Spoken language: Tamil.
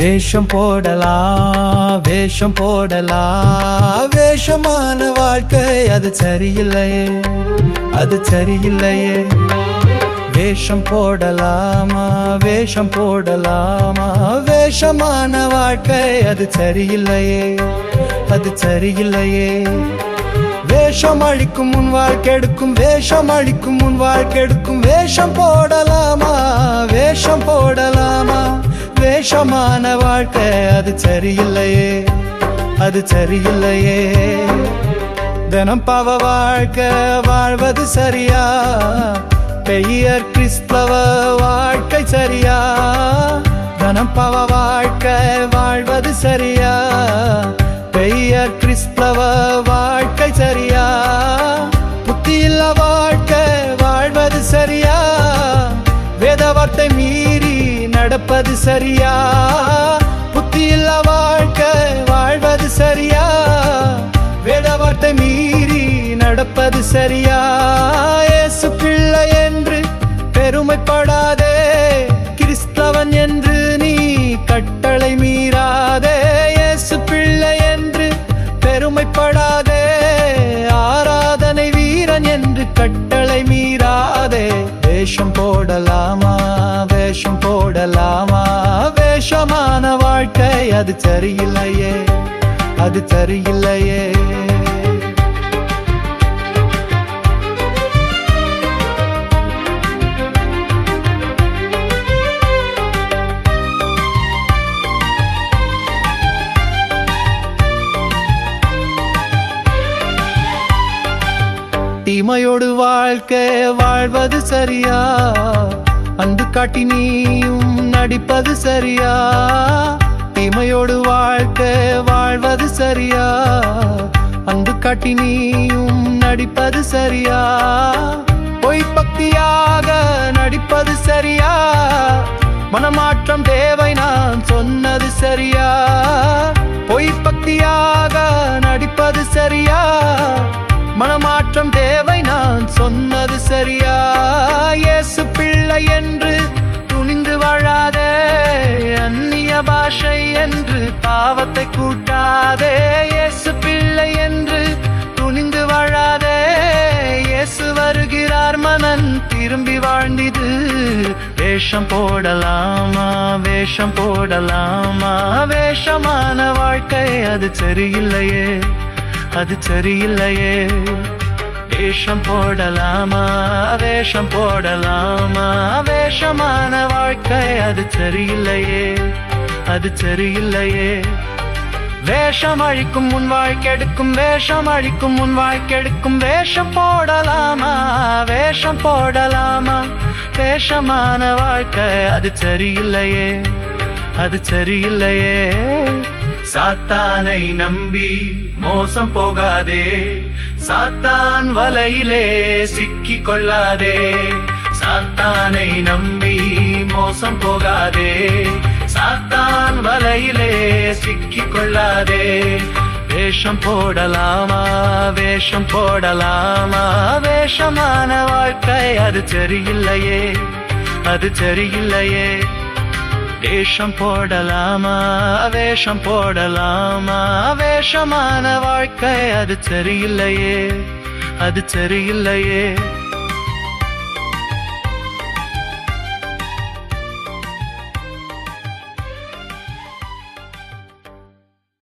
வேஷம் போடலா வேஷம் போடலா. வேஷமான வாழ்க்கை அது சரியில்லையே அது சரியில்லையே. வேஷம் போடலாமா வேஷம் போடலாமா. வேஷமான வாழ்க்கை அது சரியில்லையே அது சரியில்லையே. வேஷம் அழிக்கும் முன் வாழ்க்கெடுக்கும் வேஷம் அழிக்கும் முன் வாழ்க்கெடுக்கும் வேஷம் போடலாமா வேஷம் போடலாமா. வேஷமான வாழ்க்கை அது சரியில்லையே. அது சரியில்லையே. தினம் பாவ வாழ்க்கை வாழ்வது சரியா? பெயர் கிறிஸ்தவ வாழ்க்கை சரியா? தனம் பாவ வாழ்க்கை வாழ்வது சரியா? பெயர் கிறிஸ்தவ வாழ்க்கை சரியா? புத்தியில்லா வாழ்க்கை வாழ்வது சரியா? வாழ்வது சரியா? புத்தியில்ல வாழ்க்கை வாழ்வது சரியா? வேத வார்த்தை மீறி நடப்பது சரியா? இயேசு பிள்ளை என்று பெருமைப்படாதே கிறிஸ்தவன் என்று நீ கட்டளை மீறாதே இயேசு பிள்ளை என்று பெருமைப்படாதே ஆராதனை வீரன் என்று கட்டளை மீறாதே. வேஷம் போடலாமா? வேஷம் போடலாம் வாழ்க்கை அது சரியில்லையே அது சரியில்லையே. தீமையோடு வாழ்க்கை வாழ்வது சரியா? அன்பு காட்டி நீயும் நடிப்பது சரியா? உண்மையோடு வாழ்க்கை வாழ்வது சரியா? அன்பு காட்டி நீயும் நடிப்பது சரியா? பொய் பக்தியாக நடிப்பது சரியா? மனமாற்றம் தேவை நான் சொன்னது சரியா? பொய் பக்தியாக நடிப்பது சரியா? மனமாற்றம் தேவை நான் சொன்னது சரியா? பாவத்தை கூட்டாதே இயேசு பிள்ளை என்று துணிந்து வாழாதே. இயேசு வருகிறார் மனன் திரும்பி வாழ்ந்திது. வேஷம் போடலாமா வேஷம் போடலாமா? வேஷமான வாழ்க்கை அது சரியில்லையே அது சரியில்லையே. வேஷம் போடலாமா வேஷம் போடலாமா? வேஷமான வாழ்க்கை அது சரியில்லையே. அது சரியில்லையே. வேஷம் அழிக்கும் உன் வாழ்க்கெடுக்கும் வேஷம் அழிக்கும் உன் வாழ்க்கெடுக்கும் வேஷம் போடலாமா? வேஷம் போடலாமா? வேஷமான வாழ்க்கை அது சரியில்லையே. அது சரியில்லையே. சாத்தானை நம்பி மோசம் போகாதே. சாத்தான் வலையிலே சிக்கி கொள்ளாதே. சாத்தானை நம்பி மோசம் போகாதே. சாத்தான் வலையிலே சிக்கிக் கொள்ளாதே. வேஷம் போடலாமா? வேஷம் போடலாமா? வேஷமான வாழ்க்கை அது சரியில்லையே. அது சரியில்லையே. வேஷம் போடலாமா? வேஷம் போடலாமா? வேஷமான வாழ்க்கை அது சரியில்லையே. அது சரியில்லையே.